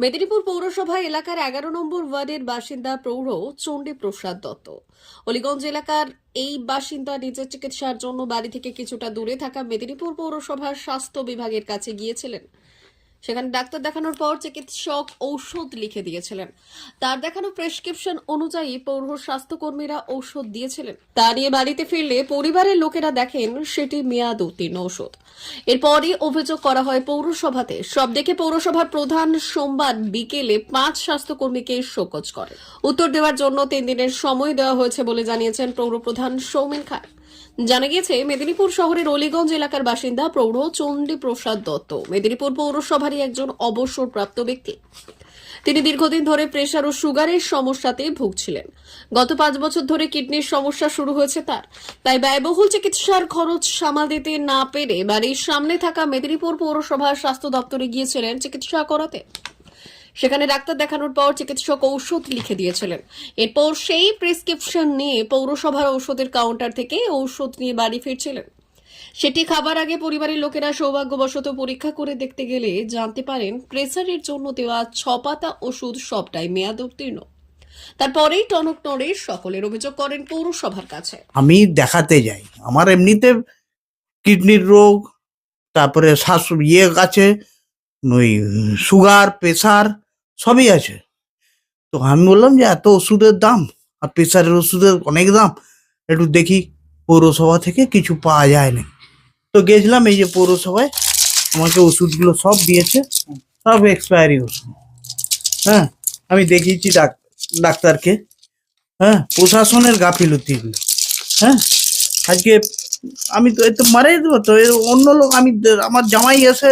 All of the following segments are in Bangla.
মেদিনীপুর পৌরসভা এলাকার এগারো নম্বর ওয়ার্ডের বাসিন্দা প্রৌঢ় চণ্ডী প্রসাদ দত্ত। অলিগঞ্জ এলাকার এই বাসিন্দা নিজের চিকিৎসার জন্য বাড়ি থেকে কিছুটা দূরে থাকা মেদিনীপুর পৌরসভার স্বাস্থ্য বিভাগের কাছে গিয়েছিলেন। সেখানে ডাক্তার দেখানোর পর চিকিৎসক ঔষধ লিখে দিয়েছিলেন। তার দেখানো প্রেসক্রিপশন অনুযায়ী পৌর স্বাস্থ্যকর্মীরা ঔষধ দিয়েছিলেন। তা নিয়ে বাড়িতে ফিরলে পরিবারের লোকেরা দেখেন সেটি মেয়াদ উত্তীর্ণ ঔষধ। এরপরই অভিযোগ করা হয় পৌরসভাতে। সব দেখে পৌরসভার প্রধান সোমবার বিকেলে পাঁচ স্বাস্থ্যকর্মীকে শোকজ করে। উত্তর দেওয়ার জন্য তিন দিনের সময় দেওয়া হয়েছে বলে জানিয়েছেন পৌরপ্রধান সৌমেন খান। জানা গিয়েছে, মেদিনীপুর শহরের অলিগঞ্জ এলাকার বাসিন্দা প্রৌঢ় চণ্ডী প্রসাদ দত্ত। মেদিনীপুর পৌরসভারই একজন অবসরপ্রাপ্ত ব্যক্তি। তিনি দীর্ঘদিন ধরে প্রেশার ও সুগারের সমস্যাতে ভুগছিলেন। গত পাঁচ বছর ধরে কিডনির সমস্যা শুরু হয়েছে তার। তাই ব্যয়বহুল চিকিৎসার খরচ সামাল দিতে না পেরে বাড়ির সামনে থাকা মেদিনীপুর পৌরসভার স্বাস্থ্য দপ্তরে গিয়েছিলেন চিকিৎসা করাতে। সেখানে ডাক্তার দেখানোর পর চিকিৎসক ঔষধ লিখে দিয়েছিলেন। এরপর সেই প্রেসক্রিপশন নিয়ে পৌরসভার ঔষধের কাউন্টার থেকে ঔষধ নিয়ে বাড়ি ফিরছিলেন। সেটি খাবার আগে পরিবারের লোকেরা সৌভাগ্যবশত পরীক্ষা করে দেখতে গেলে জানতে পারেন, প্রেসারের জন্য দেওয়া ছ পাতা ওষুধ সবটাই মেয়াদ উত্তীর্ণ। তারপরেই টনক নড়ে সকলের অভিযোগ করেন পৌরসভার কাছে। আমি দেখাতে যাই। আমার এমনিতে কিডনির রোগ, তারপরে শ্বাস ইয়ে আছে, ওই সুগার প্রেশার সবই আছে। তো আমি বললাম যে, এত ওষুধের দাম আর প্রেশারের ওষুধের অনেক দাম, একটু দেখি পৌরসভা থেকে কিছু পাওয়া যায় না তো গেছিলাম এই যে পৌরসভায়, আমাকে ওষুধগুলো সব দিয়েছে, সব এক্সপায়ারি ওষুধ। হ্যাঁ আমি দেখিয়েছি ডাক, ডাক্তারকে। হ্যাঁ প্রশাসনের গাফিলতি এগুলো হ্যাঁ আজকে আমি তো এ তো মারাই দেবো, তো অন্য লোক, আমি আমার জামাই এসে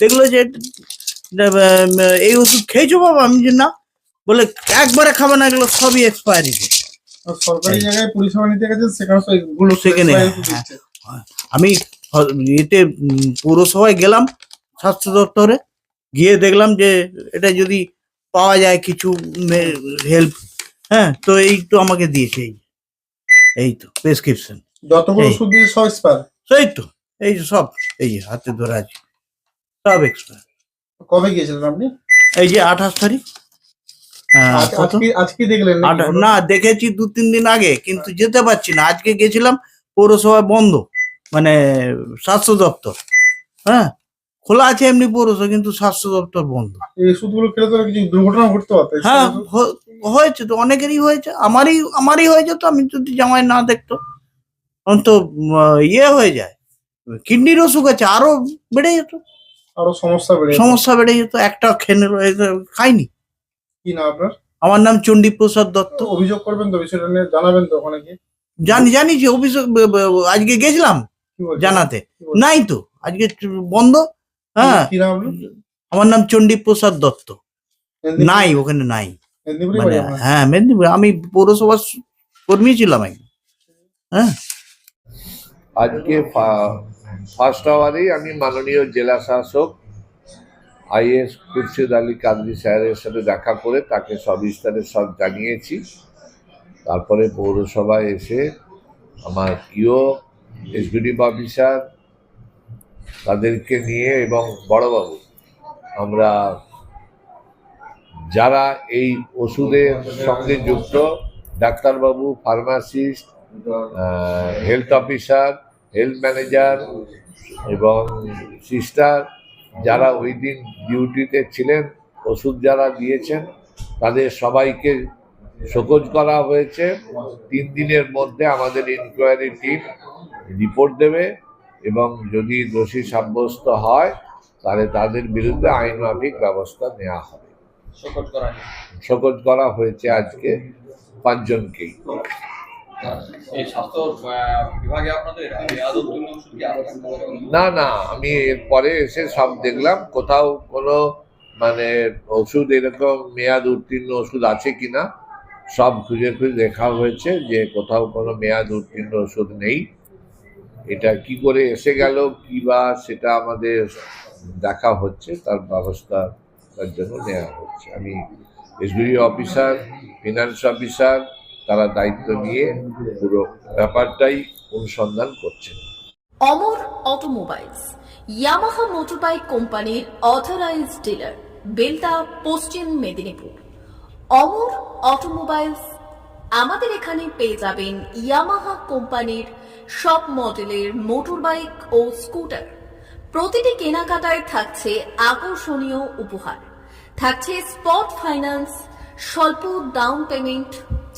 দেখল যে এই ওষুধ খেয়েছো বাবা আমি যে না বলে একবারে খাবে না এগুলো সবই এক্সপায়ারি সরকারি জায়গায় পরিষেবা নিতে গেছেন সেখানে সেখানে, হ্যাঁ। আমি হ- এতে পৌরসভায় গেলাম স্বাস্থ্য দপ্তরে গিয়ে দেখলাম যে এটা যদি পাওয়া যায় কিছু হেল্প হ্যাঁ তো এই তো আমাকে দিয়েছে এই এই তো প্রেসক্রিপশন যতগুলো ওষুধ দিয়ে সব এক্সপায়ার সেই তো এই যে সব এই যে হাতে ধরা আছে সব এক্সপায়ার কবে গিয়েছিলেন আপনি? এই যে আঠাশ তারিখ। আহ, আজকে দেখলেন না দেখেছি দু তিন দিন আগে কিন্তু যেতে পারছি না। আজকে গেছিলাম পৌরসভা বন্ধ মানে স্বাস্থ্য দপ্তর। হ্যাঁ খোলা আছে এমনি পৌরসভা কিন্তু স্বাস্থ্য দপ্তর বন্ধ। ওষুধগুলো খেলে তো কিছু দুর্ঘটনা ঘটতে পারত। হ্যাঁ হয়েছে তো অনেকেরই হয়েছে। আমারই আমারই হয়েছে তো আমি যদি জামাই না দেখতো তখন তো ইয়ে হয়ে যায়। কিডনির অসুখ আছে আরও বেড়ে যেত। আরও সমস্যা বেড়ে। সমস্যা বেড়ে যেত একটা খেনে খাইনি। কি না আপনার? আমার নাম চণ্ডী প্রসাদ দত্ত। অভিযোগ করবেন তো বিষয়টা নিয়ে জানাবেন তো ওখানে গিয়ে। জানি জানি যে ব- আজকে গেছিলাম জানাতে। নাই তো আজকে বন্ধ। হ্যাঁ? আমার নাম চণ্ডী প্রসাদ দত্ত। নাই ওখানে নাই। মেদিনীপুরে মানে হ্যাঁ মেদিনীপুর আমি পৌরসভার কর্মী ছিলাম হ্যাঁ। আজকে ফার্স্ট আওয়ারেই আমি মাননীয় জেলা শাসক, আইএস খুরশিদ আলী কাদরি স্যারের সাথে দেখা করে তাকে সবিস্তারে সব জানিয়েছি। তারপরে পৌরসভায় এসে আমার প্রিয় এক্সিকিউটিভ অফিসার তাদেরকে নিয়ে এবং বড়বাবু, আমরা যারা এই ওষুধের সঙ্গে যুক্ত, ডাক্তারবাবু, pharmacist health officer health manager এবং সিস্টার যারা ওই দিন ডিউটিতে ছিলেন ওষুধ যারা দিয়েছেন তাদের সবাইকে শোকজ করা হয়েছে। তিন দিনের মধ্যে আমাদের ইনকোয়ারি টিম রিপোর্ট দেবে এবং যদি দোষী সাব্যস্ত হয় তাহলে তাদের বিরুদ্ধে আইন মাফিক ব্যবস্থা নেওয়া হবে। শোকজ করা হয়েছে আজকে পাঁচজনকেই। না না, আমি এরপরে এসে সব দেখলাম। কোথাও কোনো মানে ওষুধ এরকম মেয়াদ উত্তীর্ণ ওষুধ আছে কিনা, সব খুঁজে খুঁজে দেখা হয়েছে যে কোথাও কোনো মেয়াদ উত্তীর্ণ ওষুধ নেই। এটা কি করে এসে গেল, কি বা সেটা আমাদের দেখা হচ্ছে, তার ব্যবস্থা তার জন্য নেওয়া হচ্ছে। আমি এসবিডি অফিসার, ফিনান্স অফিসার তারা দায়িত্ব নিয়ে পুরো ব্যাপারটাই অনুসন্ধান করছেন। অমর অটোমোবাইলস, ইয়ামাহা মোটরবাইক কোম্পানির অথরাইজড ডিলার বেলদা পশ্চিম মেদিনীপুর। অমর অটোমোবাইলস, আমাদের এখানে পেয়ে যাবেন ইয়ামাহা কোম্পানির সব মডেলের মোটরবাইক ও স্কুটার। প্রতিটি কেনাকাটায় থাকছে আকর্ষণীয় উপহার। থাকছে স্পট ফাইন্যান্স, স্বল্প down payment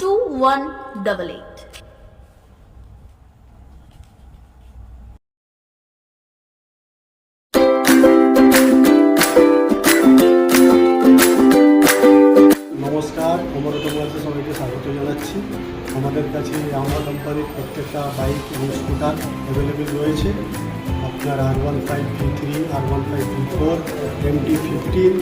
two one double eight নমস্কার অমর অটোমোবাইলসে সবাইকে স্বাগত জানাচ্ছি। আমাদের কাছে আমার কোম্পানির প্রত্যেকটা বাইক এবং স্কুটার অ্যাভেলেবেল রয়েছে। আপনার R one five three three R one five three four M T fifteen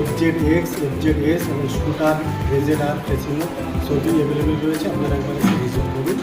FZ X FZ S এবং স্কুটার রেজেড আর ফেসিনো সবই অ্যাভেলেবেল রয়েছে। আপনারা একবার ভিজিট করুন।